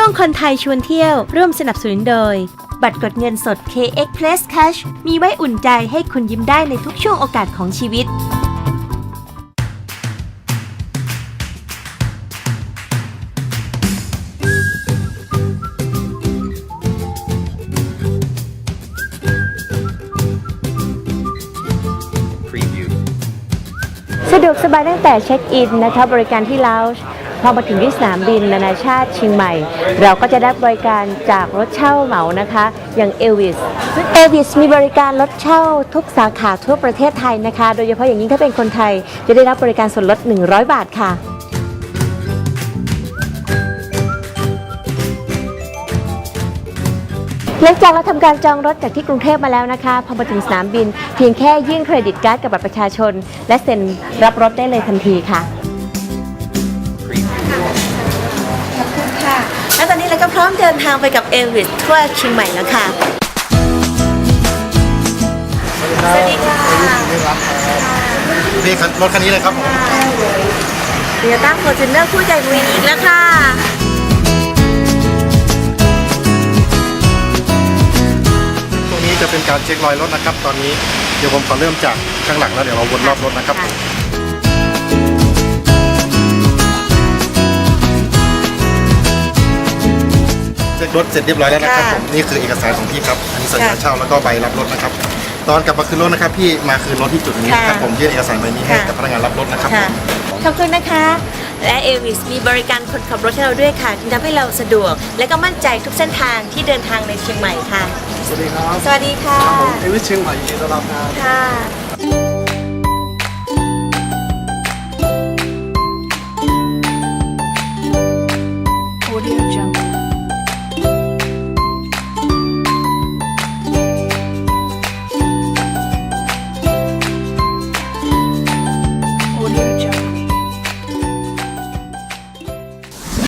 ช่วงคนไทยชวนเที่ยว ร่วมสนับสนุนโดย บัตรกดเงินสด KX Plus Cash มีไว้อุ่นใจให้คุณยิ้มได้ในทุกช่วงโอกาสของชีวิต preview. สะดวกสบายตั้งแต่เช็คอินนะคะบริการที่ลาวช์ พอมาถึงที่สนามบินนานาชาติเชียงใหม่ เราก็จะได้บริการจากรถเช่าเหมานะคะ อย่างเอวิสเอวิสมีบริการรถเช่าทุกสาขาทั่วประเทศไทยนะคะ โดยเฉพาะอย่างยิ่งถ้าเป็นคนไทยจะได้รับบริการส่วนลด 100 บาทค่ะหลังจากเราทำการจองรถจากที่กรุงเทพมาแล้วนะคะพอมาถึงสนามบิน เพียงแค่ยื่นเครดิตการ์ดกับบัตรประชาชน และเซ็นรับรถได้เลยทันทีค่ะค่ะ ราก็พร้อมเดินทางไปกับเอวิสทั่วเชียงใหม่แล้วค่ะ สวัสดีค่ะนี่ครับรถคันนี้เลยครับผมเดียตั้งโฟร์จูเนอร์คู่ใจลุยอีกแล้วค่ะ ตรงนี้จะเป็นการเช็ครอยรถนะครับ ตอนนี้เดี๋ยวผมขอเริ่มจากข้างหลังแล้วเดี๋ยวเราวนรอบรถนะครับค่ะ รถเสร็จเรียบร้อยแล้วนะครับค่ะผมนี่คือเอกสารของพี่ครับอันนี้สัญญาค่ะเช่าแล้วก็ใบรับรถนะครับ ตอนกลับมาคืนรถนะครับพี่มาคืนรถที่จุดนี้นะครับค่ะผมยื่นเอกสารใบนี้ให้ค่ะ กับพนักงานรับรถนะครับค่ะขอบคุณนะคะ และเอวิสมีบริการคนขับรถให้เราด้วยค่ะที่ทำให้เราสะดวก และก็มั่นใจทุกเส้นทางที่เดินทางในเชียงใหม่ค่ะ สวัสดีครับสวัสดีค่ะ ผมเอวิสเชียงใหม่ยินดีต้อนรับครับ ค่ะ